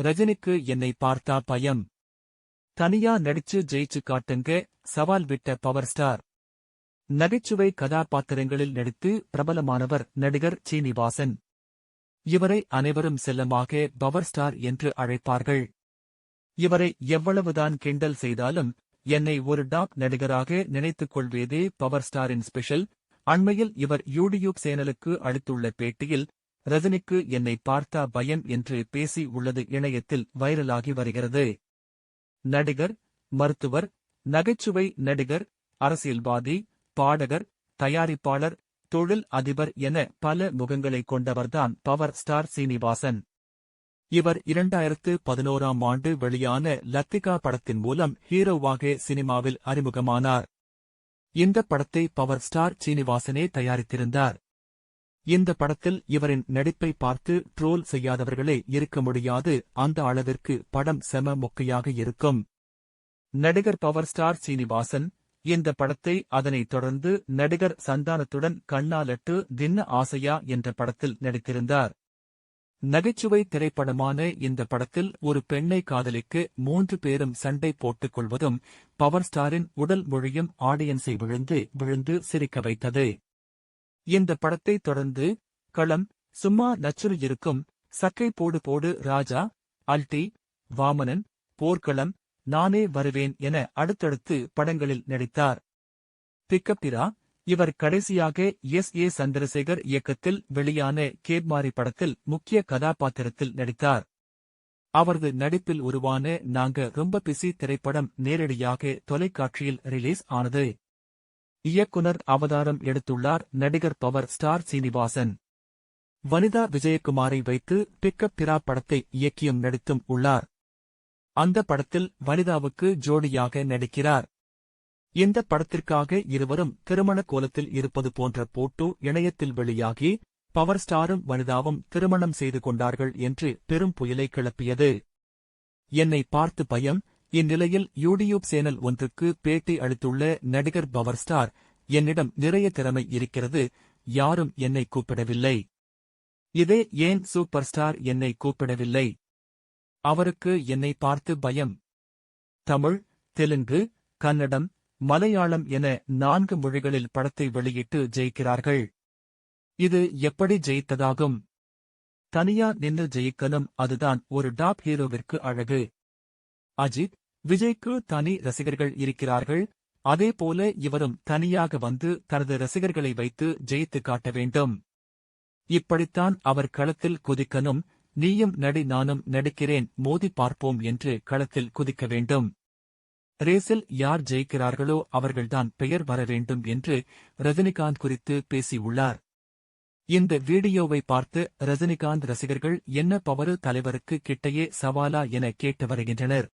ரஜினிக்கு என்னை பார்த்தா பயம். தனியா நடிச்சு ஜெயிச்சு காட்டுங்க சவால் விட்ட பவர் ஸ்டார். நகைச்சுவை கதாபாத்திரங்களில் நடித்து பிரபலமானவர் நடிகர் சீனிவாசன். இவரை அனைவரும் செல்லமாக பவர் ஸ்டார் என்று அழைப்பார்கள். இவரை எவ்வளவுதான் கிண்டல் செய்தாலும் என்னை ஒரு டாப் நடிகராக நினைத்துக் கொள்வதே பவர் ஸ்டாரின் ஸ்பெஷல். அண்மையில் இவர் யூடியூப் சேனலுக்கு அளித்துள்ள பேட்டியில் ரஜினிக்கு என்னை பார்த்தா பயம் என்று பேசி உள்ளது இணையத்தில் வைரலாகி வருகிறது. நடிகர் மருத்துவர் நகைச்சுவை நடிகர் அரசியல்வாதி பாடகர் தயாரிப்பாளர் தொழில் அதிபர் என பல முகங்களைக் கொண்டவர்தான் பவர் ஸ்டார் சீனிவாசன். இவர் இரண்டாயிரத்து பதினோராம் ஆண்டு வெளியான லத்திகா படத்தின் மூலம் ஹீரோவாக சினிமாவில் அறிமுகமானார். இந்த படத்தை பவர் ஸ்டார் சீனிவாசனே தயாரித்திருந்தார். இந்த படத்தில் இவரின் நடிப்பை பார்த்து ட்ரோல் செய்யாதவர்களே இருக்க முடியாது அந்த அளவிற்கு படம் செம மொக்கையாக இருக்கும். நடிகர் பவர் ஸ்டார் சீனிவாசன் இந்த படத்தை அதனைத் தொடர்ந்து நடிகர் சந்தானத்துடன் கண்ணாலட்டு தின்ன ஆசையா என்ற படத்தில் நடித்திருந்தார். நகைச்சுவை திரைப்படமான இந்த படத்தில் ஒரு பெண்ணை காதலிக்கு மூன்று பேரும் சண்டை போட்டுக் கொள்வதும் பவர் ஸ்டாரின் உடல் மொழியும் ஆடியன்ஸை விழுந்து விழுந்து சிரிக்க வைத்தது. இந்த படத்தை தொடர்ந்து களம் சும்மா நச்சுறு இருக்கும். சக்கை போடு போடு ராஜா அல்டி வாமனன் போர்க்களம் நானே வருவேன் என அடுத்தடுத்து படங்களில் நடித்தார். பிக்கப்பிரா இவர் கடைசியாக எஸ். ஏ. சந்திரசேகர் இயக்கத்தில் வெளியான கேப்மாரி படத்தில் முக்கிய கதாபாத்திரத்தில் நடித்தார். அவரது நடிப்பில் உருவான நாங்க ரொம்ப பிசி திரைப்படம் நேரடியாக தொலைக்காட்சியில் ரிலீஸ் ஆனது. இயக்குனர் அவதாரம் எடுத்துள்ளார் நடிகர் பவர் ஸ்டார் சீனிவாசன். வனிதா விஜயகுமாரை வைத்து பிக்கப் பிரா படத்தை இயக்கியும் நடித்தும் உள்ளார். அந்த படத்தில் வனிதாவுக்கு ஜோடியாக நடிக்கிறார். இந்த படத்திற்காக இருவரும் திருமண கோலத்தில் இருப்பது போன்ற போட்டோ இணையத்தில் வெளியாகி பவர் ஸ்டாரும் வனிதாவும் திருமணம் செய்து கொண்டார்கள் என்று பெரும் புயலை கிளப்பியது. என்னை பார்த்து பயம் இந்நிலையில் யூடியூப் சேனல் ஒன்றுக்கு பேட்டி அளித்துள்ள நடிகர் பவர் ஸ்டார் என்னிடம் நிறைய திறமை இருக்கிறது யாரும் என்னை கூப்பிடவில்லை. இதே ஏன் சூப்பர் ஸ்டார் என்னை கூப்பிடவில்லை? அவருக்கு என்னை பார்த்து பயம். தமிழ் தெலுங்கு கன்னடம் மலையாளம் என நான்கு மொழிகளில் படத்தை வெளியிட்டு ஜெயிக்கிறார்கள். இது எப்படி ஜெயித்ததாகும்? தனியா நின்று ஜெயிக்கணும் அதுதான் ஒரு டாப் ஹீரோவிற்கு அழகு. அஜித் விஜய்க்கு தனி ரசிகர்கள் இருக்கிறார்கள். அதேபோல இவரும் தனியாக வந்து தனது ரசிகர்களை வைத்து ஜெயித்து காட்ட வேண்டும். இப்படித்தான் அவர் களத்தில் குதிக்கணும் நீயும் நடி நானும் நடிக்கிறேன் மோதி பார்ப்போம் என்று களத்தில் குதிக்க வேண்டும். ரேஸில் யார் ஜெயிக்கிறார்களோ அவர்கள்தான் பெயர் வர வேண்டும் என்று ரஜினிகாந்த் குறித்து பேசியுள்ளார். இந்த வீடியோவை பார்த்து ரஜினிகாந்த் ரசிகர்கள் என்ன பவரு தலைவருக்கு கிட்டையே சவாலா என கேட்டு வருகின்றனர்.